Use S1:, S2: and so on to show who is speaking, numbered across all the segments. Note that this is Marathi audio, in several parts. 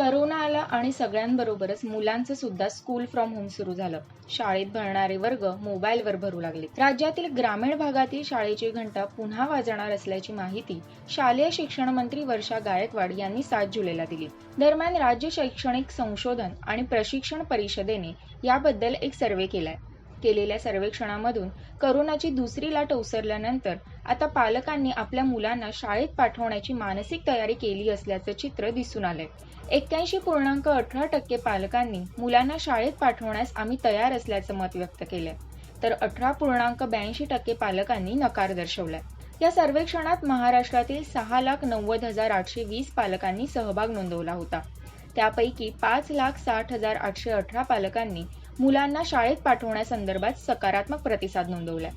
S1: करोना आला आणि सगळ्यांबरोबरच मुलांचं सुद्धा स्कूल फ्रॉम होम सुरू झालं. शाळेत भरणारे वर्ग मोबाईलवर भरू लागले. राज्यातील ग्रामीण भागातील शाळेची घंटा पुन्हा वाजणार असल्याची माहिती शालेय शिक्षण मंत्री वर्षा गायकवाड यांनी सात जुलैला दिली. दरम्यान राज्य शैक्षणिक संशोधन आणि प्रशिक्षण परिषदेने याबद्दल एक सर्वे केलाय. केलेल्या सर्वेक्षणामधून करोनाची दुसरी लाट ओसरल्यानंतर आता पालकांनी आपल्या मुलांना शाळेत पाठवण्याची मानसिक तयारी केली असल्याचं चित्र दिसून आलंय. एक्क्याऐंशी पूर्णांक अठरा टक्के पालकांनी मुलांना शाळेत पाठवण्यास आम्ही तयार असल्याचं मत व्यक्त केलंय. तर अठरा पूर्णांक ब्याऐंशी टक्के पालकांनी नकार दर्शवलाय. या सर्वेक्षणात महाराष्ट्रातील सहा लाख नव्वद हजार आठशे वीस पालकांनी सहभाग नोंदवला होता. त्यापैकी पाच लाख साठ हजार आठशे अठरा पालकांनी मुलांना शाळेत पाठवण्यासंदर्भात सकारात्मक प्रतिसाद नोंदवलाय.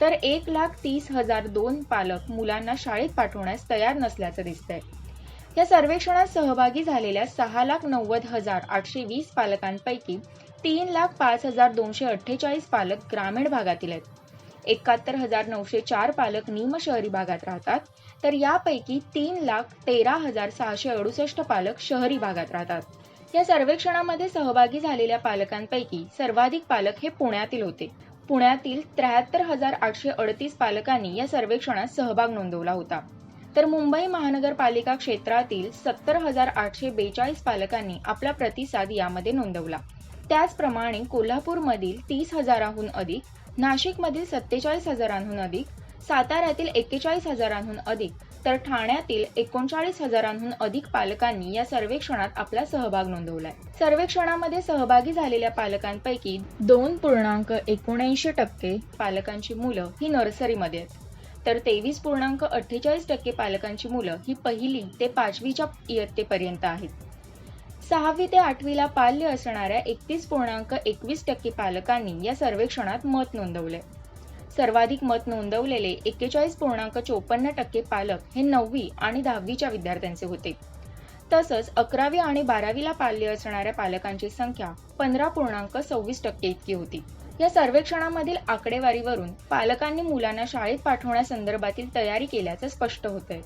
S1: तर एक लाख तीस हजार दोन पालक मुलांना शाळेत पाठवण्यास तयार नसल्याचं दिसतंय. या सर्वेक्षणात सहभागी झालेल्या सहा लाख नव्वद हजार आठशे वीस पालकांपैकी तीन लाख पाच हजार दोनशे अठ्ठेचाळीस पालक ग्रामीण भागातील आहेत. एकाहत्तर हजार नऊशे चार पालक निमशहरी भागात राहतात तर यापैकी तीन लाख तेरा हजार सहाशे अडुसष्ट पालक शहरी भागात राहतात. या सर्वेक्षणामध्ये सहभागी झालेल्या पालकांपैकी सर्वाधिक पालक हे पुण्यातील होते. पुण्यातील त्र्याहत्तर हजार आठशे अडतीस पालकांनी या सर्वेक्षणात सहभाग नोंदवला होता. तर मुंबई महानगरपालिका क्षेत्रातील सत्तर हजार आठशे बेचाळीस पालकांनी आपला प्रतिसाद यामध्ये नोंदवला. त्याचप्रमाणे कोल्हापूरमधील तीस हजाराहून अधिक नाशिकमधील सत्तेचाळीस हजारांहून अधिक साताऱ्यातील एक्केचाळीस हजारांहून अधिक तर ठाण्यातील एकोणचाळीस हजारांहून अधिक पालकांनी या सर्वेक्षणात आपला सहभाग नोंदवलाय. सर्वेक्षणामध्ये सहभागी झालेल्या पालकांपैकी दोन पूर्णांक एकोणऐंशी टक्के पालकांची मुलं ही नर्सरीमध्ये आहेत. तर तेवीस पूर्णांक अठ्ठेचाळीस टक्के पालकांची मुलं ही पहिली ते पाचवीच्या इयत्तेपर्यंत आहेत. सहावी ते आठवीला पाल्य असणाऱ्या एकतीस पूर्णांक एकवीस टक्के पालकांनी या सर्वेक्षणात मत नोंदवले सर्वाधिक मत नोंदवलेले एक्केचाळीस पूर्णांक चोपन्न टक्के पालक हे नववी आणि दहावीच्या विद्यार्थ्यांचे होते. तसंच अकरावी आणि बारावीला पाल्य असणाऱ्या पालकांची संख्या पंधरा पूर्णांक सव्वीस टक्के इतकी होती. या सर्वेक्षणामधील आकडेवारीवरून पालकांनी मुलांना शाळेत पाठवण्यासंदर्भातील तयारी केल्याचं स्पष्ट होतंय.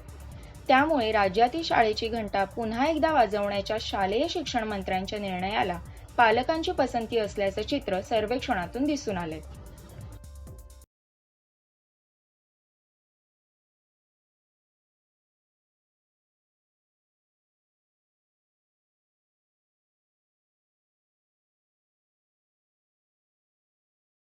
S1: त्यामुळे राज्यातील शाळेची घंटा पुन्हा एकदा वाजवण्याच्या शालेय शिक्षण मंत्र्यांच्या निर्णयाला पालकांची पसंती असल्याचं चित्र सर्वेक्षणातून दिसून आलंय.